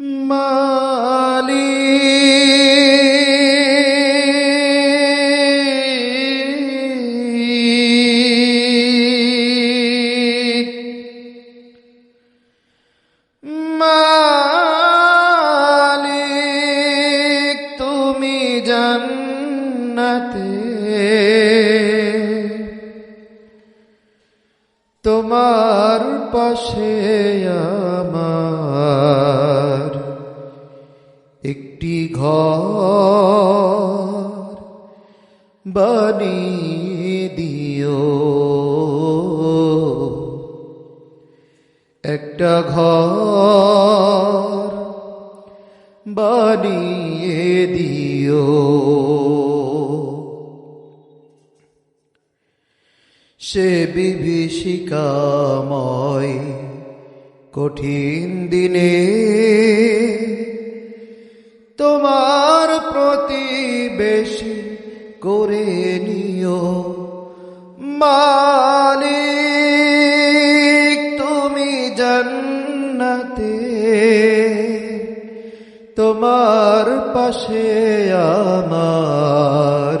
মালিক তোমার পাশে আমার একটি ঘর বানিয়ে দিও। একটা ঘর বানিয়ে দিও। সে বিভীষিকাময় কঠিন দিনে তোমার প্রতিবেশী করে নিও। মালিক তুমি জান্নাতে তোমার পাশে আমার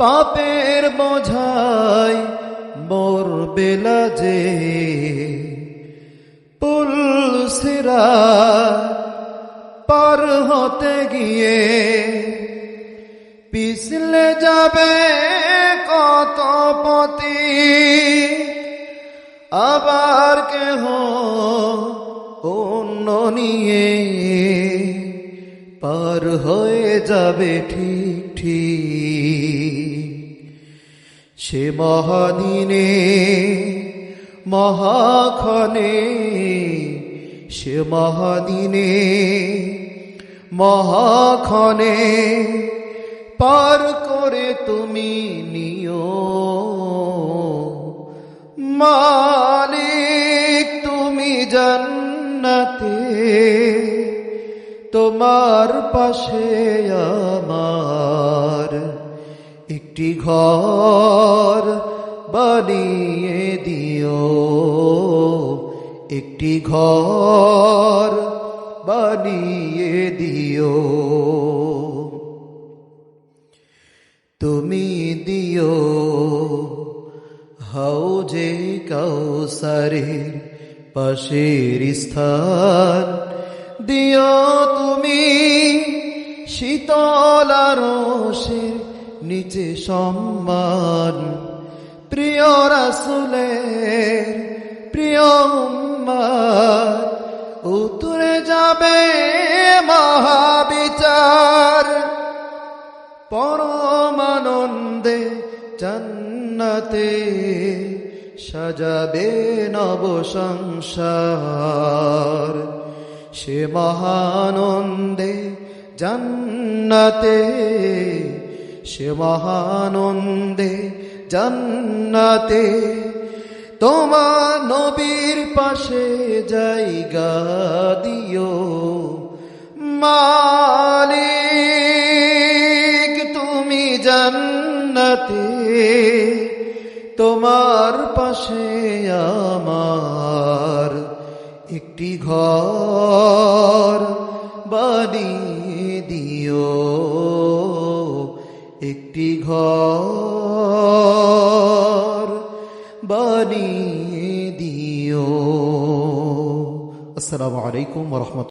পাপের বোঝাই মোর বেলা যে। পুল সিরা পার হতে গিয়ে পিছলে যাবে কত পতি। আবার কেহ অন্য নিয়ে পার হয়ে যাবে ঠিক ঠিক। সে মহাদিনে, মহাক্ষণে, সে মহাদিনে, মহাক্ষণে পার করে তুমি নিও। মালিক, তুমি জান্নাতে, তোমার পাশে আমার একটি ঘর। একটি ঘর বানিয়ে দিও। তুমি দিও হাউজে কাউসারের পাশের স্থান। দিও তুমি শীতল আরশের নিচে সম্মান। প্রিয় রাসুলের জান্নাতে সাজাবে নব সংসার। সে মহানন্দে জান্নাতে, সে মহানন্দে জান্নাতে তোমার নবীর পাশে জায়গা দিও। মালিক, তুমি জান্নাতে, তোমার পাশে আমার একটি ঘর বানিয়ে দিও। একটি ঘর বানিয়ে দিও। আসসালামু আলাইকুম রহমত